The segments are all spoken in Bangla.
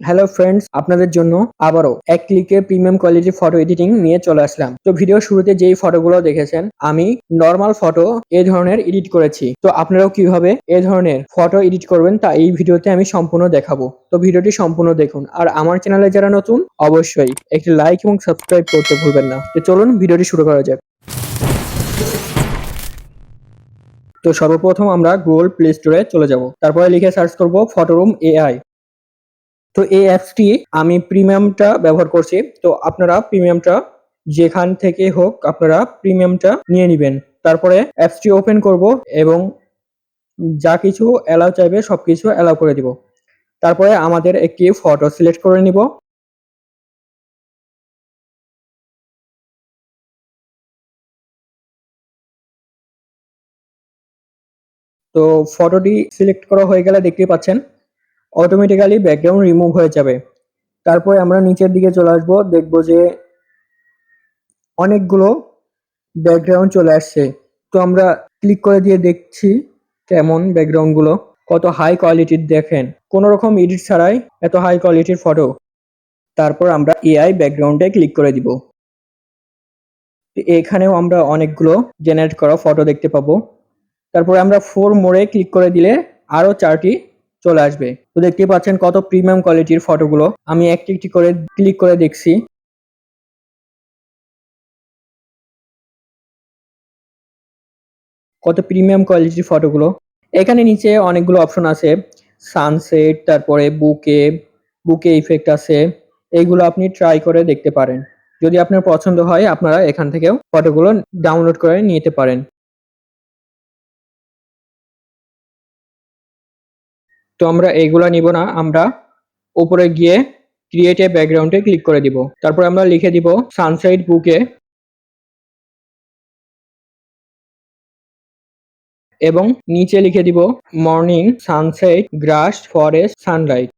হ্যালো ফ্রেন্ডস আপনাদের জন্য আবারও এক ক্লিকে প্রিমিয়াম কোয়ালিটির ফটো এডিটিং নিয়ে চলে আসলাম। তো ভিডিও শুরুতে যেই ফটোগুলো দেখেছেন, আমি নর্মাল ফটো এই ধরনের এডিট করেছি। তো আপনারাও কীভাবে এ ধরনের ফটো এডিট করবেন তা এই ভিডিওতে আমি সম্পূর্ণ দেখাবো। তো ভিডিওটি সম্পূর্ণ দেখুন। আর আমার চ্যানেলে যারা নতুন, অবশ্যই একটি লাইক এবং সাবস্ক্রাইব করতে ভুলবেন না। তো চলুন ভিডিওটি শুরু করা যাক। তো সর্বপ্রথম আমরা গুগল প্লে স্টোরে চলে যাব। তারপরে লিখে সার্চ করব ফটোরুম এআই তো এই অ্যাপসটি আমি প্রিমিয়ামটা ব্যবহার করছি। তো আপনারা প্রিমিয়ামটা যেখান থেকে হোক আপনারা প্রিমিয়ামটা নিয়ে নেবেন। তারপরে অ্যাপসটি ওপেন করব এবং যা কিছু অ্যালাউ চাইবে সব কিছু অ্যালাউ করে দিব। তারপরে আমাদের একটি ফটো সিলেক্ট করে নিব। তো ফটোটি সিলেক্ট করা হয়ে গেলে দেখতে পাচ্ছেন অটোমেটিক্যালি ব্যাকগ্রাউন্ড রিমুভ হয়ে যাবে। তারপরে আমরা নিচের দিকে চলে আসব, দেখব যে অনেকগুলো ব্যাকগ্রাউন্ড চলে আসছে। তো আমরা ক্লিক করে দিয়ে দেখছি কেমন ব্যাকগ্রাউন্ডগুলো কত হাই কোয়ালিটির দেখেন। কোনো রকম এডিট ছাড়াই এত হাই কোয়ালিটির ফটো তারপর আমরা এআই ব্যাকগ্রাউন্ডে ক্লিক করে দিব। এখানেও আমরা অনেকগুলো জেনারেট করা ফটো দেখতে পাবো। তারপরে আমরা ফোর মোড়ে ক্লিক করে দিলে আরও চারটি চলে আসবে। তো দেখতে পাচ্ছেন কত প্রিমিয়াম কোয়ালিটির ফটোগুলো আমি একটি একটি করে ক্লিক করে দেখছি। কত প্রিমিয়াম কোয়ালিটির ফটোগুলো এখানে নিচে অনেকগুলো অপশন আছে। সানসেট তারপরে বুকে বুকে ইফেক্ট আছে। এইগুলো আপনি ট্রাই করে দেখতে পারেন। যদি আপনার পছন্দ হয়, আপনারা এখান থেকেও ফটোগুলো ডাউনলোড করে নিতে পারেন। তো আমরা এইগুলা নিব না, আমরা উপরে গিয়ে ক্রিয়েট এ ব্যাকগ্রাউন্ডে ক্লিক করে দিব। তারপর আমরা লিখে দিব সানসাইড বুকে এবং নিচে লিখে দিব morning sunset grass forest sunlight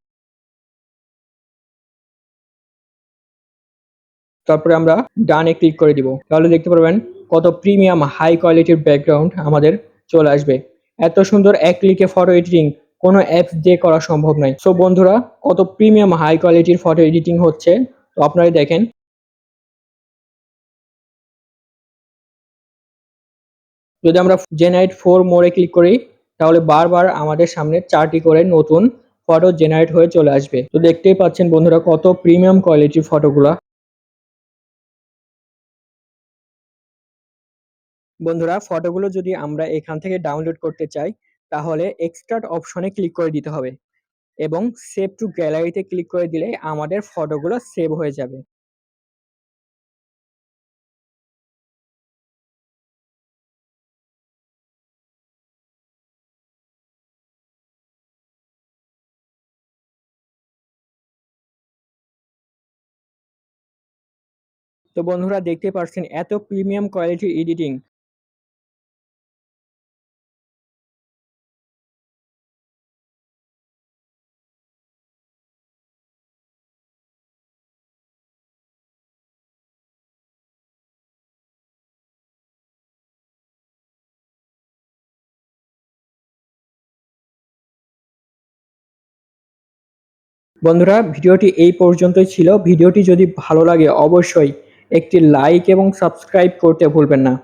তারপরে আমরা ডানে ক্লিক করে দিব। তাহলে দেখতে পারবেন কত প্রিমিয়াম হাই কোয়ালিটির ব্যাকগ্রাউন্ড আমাদের চলে আসবে। এত সুন্দর এক ক্লিকে ফটো এডিটিং কোনো অ্যাপস দিয়ে করা সম্ভব নয়। সো বন্ধুরা, কত প্রিমিয়াম হাই কোয়ালিটির ফটো এডিটিং হচ্ছে, তো আপনারাই দেখেন। যদি আমরা জেনারেট ফোর মোড়ে ক্লিক করি, তাহলে বারবার আমাদের সামনে চারটি করে নতুন ফটো জেনারেট হয়ে চলে আসবে। তো দেখতেই পাচ্ছেন বন্ধুরা, কত প্রিমিয়াম কোয়ালিটির ফটোগুলা বন্ধুরা ফটোগুলো যদি আমরা এখান থেকে ডাউনলোড করতে চাই তাহলে এক্সট্রাট অপশনে ক্লিক করে দিতে হবে এবং সেভ টু গ্যালারিতে ক্লিক করে দিলে আমাদের ফটোগুলো সেভ হয়ে যাবে। তো বন্ধুরা দেখতে পাচ্ছেন এত প্রিমিয়াম কোয়ালিটির এডিটিং বন্ধুরা, ভিডিওটি এই পর্যন্তই ছিল। ভিডিওটি যদি ভালো লাগে, অবশ্যই একটি লাইক এবং সাবস্ক্রাইব করতে ভুলবেন না।